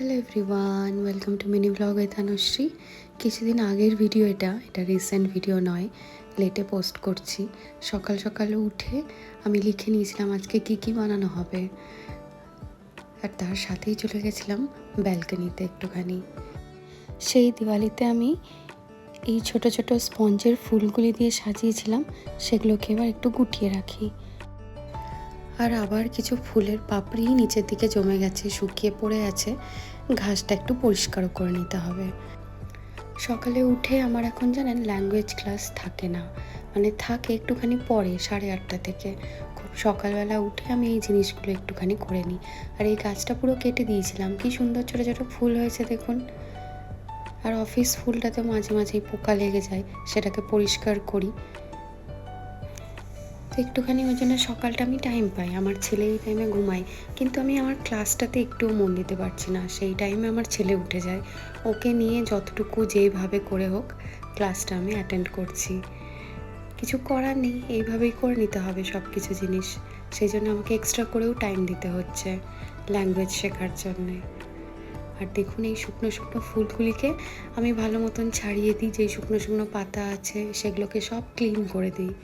Hello everyone welcome to mini blog with Anushree কিছুদিন আগের video এটা এটা রিসেন্ট ভিডিও নয় লেটে পোস্ট করছি। সকাল সকালে উঠে আমি লিখে নিয়েছিলাম আজকে কি কি বানানো হবে। আর তার সাথেই চলে গেছিলাম ব্যালকনিতে একটুখানি। সেই দিওয়ালিতে আমি এই ছোট ছোট স্পঞ্জের ফুলগুলি দিয়ে সাজিয়েছিলাম, সেগুলোকে এবার একটু গুটিয়ে রাখি। আর আবার কিছু ফুলের পাপড়ি নিচের দিকে জমে গেছে, শুকিয়ে পড়ে আছে। ঘাসটা একটু পরিষ্কারও করে নিতে হবে। সকালে উঠে আমার এখন জানেন ল্যাঙ্গুয়েজ ক্লাস থাকে না। মানে থাকে একটুখানি পরে, সাড়ে আটটা থেকে। খুব সকালবেলা উঠে আমি এই জিনিসগুলো একটুখানি করে নিই। আর এই গাছটা পুরো কেটে দিয়েছিলাম। কি সুন্দর ছোটো ছোটো ফুল হয়েছে দেখুন। আর অফিস ফুলটাতে মাঝে মাঝেই পোকা লেগে যায়, সেটাকে পরিষ্কার করি। একটুখানি ওই জন্য সকালটা আমি টাইম পাই, আমার ছেলে এই টাইমে ঘুমায়। কিন্তু আমি আমার ক্লাসটাতে একটুও মন দিতে পারছি না, সেই টাইমে আমার ছেলে উঠে যায়। ওকে নিয়ে যতটুকু যেইভাবে করে হোক ক্লাসটা আমি অ্যাটেন্ড করছি। কিছু করার নেই, এইভাবেই করে নিতে হবে সব কিছু জিনিস। সেই জন্য আমাকে এক্সট্রা করেও টাইম দিতে হচ্ছে ল্যাঙ্গুয়েজ শেখার জন্যে। আর দেখুন এই শুকনো শুকনো ফুলগুলিকে আমি ভালো মতন ছাড়িয়ে দিই যে শুকনো শুকনো পাতা আছে সেগুলোকে সব ক্লিন করে দিই।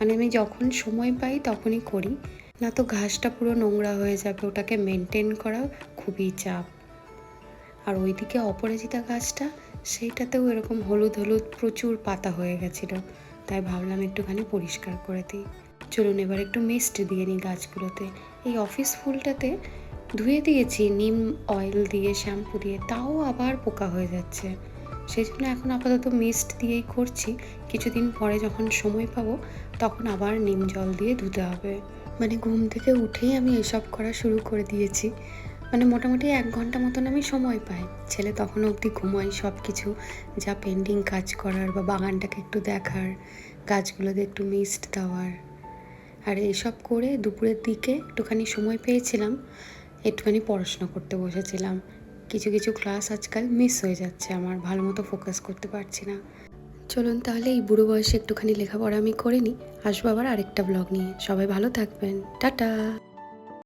মানে আমি যখন সময় পাই তখনই করি। না তো ঘাসটা পুরো নোংরা হয়ে যাবে, ওটাকে মেনটেন করা খুবই চাপ। আর ওইদিকে অপরাজিতা গাছটা, সেইটাতেও এরকম হলুদ হলুদ প্রচুর পাতা হয়ে গেছিল। তাই ভাবলাম একটুখানি পরিষ্কার করে দিই। চলুন এবার একটু মিস্ট দিয়ে নিই গাছগুলোতে। এই অফিস ফুলটাতে ধুয়ে দিয়েছি, নিম অয়েল দিয়ে শ্যাম্পু দিয়ে, তাও আবার পোকা হয়ে যাচ্ছে। সেই জন্য এখন আপাতত মিস্ট দিয়েই করছি। কিছুদিন পরে যখন সময় পাবো, তখন আবার নিম জল দিয়ে ধুতে হবে। মানে ঘুম থেকে উঠেই আমি এসব করা শুরু করে দিয়েছি। মানে মোটামুটি এক ঘণ্টা মতন আমি সময় পাই। ছেলে তখন অবধি ঘুমাই সব কিছু যা পেন্ডিং কাজ করার বা বাগানটাকে একটু দেখার, গাছগুলোতে একটু মিস্ট দেওয়ার। আর এসব করে দুপুরের দিকে একটুখানি সময় পেয়েছিলাম, একটুখানি পড়াশোনা করতে বসেছিলাম। কিছু কিছু ক্লাস আজকাল মিস হয়ে যাচ্ছে, আমার ভালো মতো ফোকাস করতে পারছি না। চলুন তাহলে এই বুড়ো বয়সে একটুখানি লেখাপড়া আমি করে নিই, আসব আবার আরেকটা ব্লগ নিয়ে। সবাই ভালো থাকবেন, টাটা!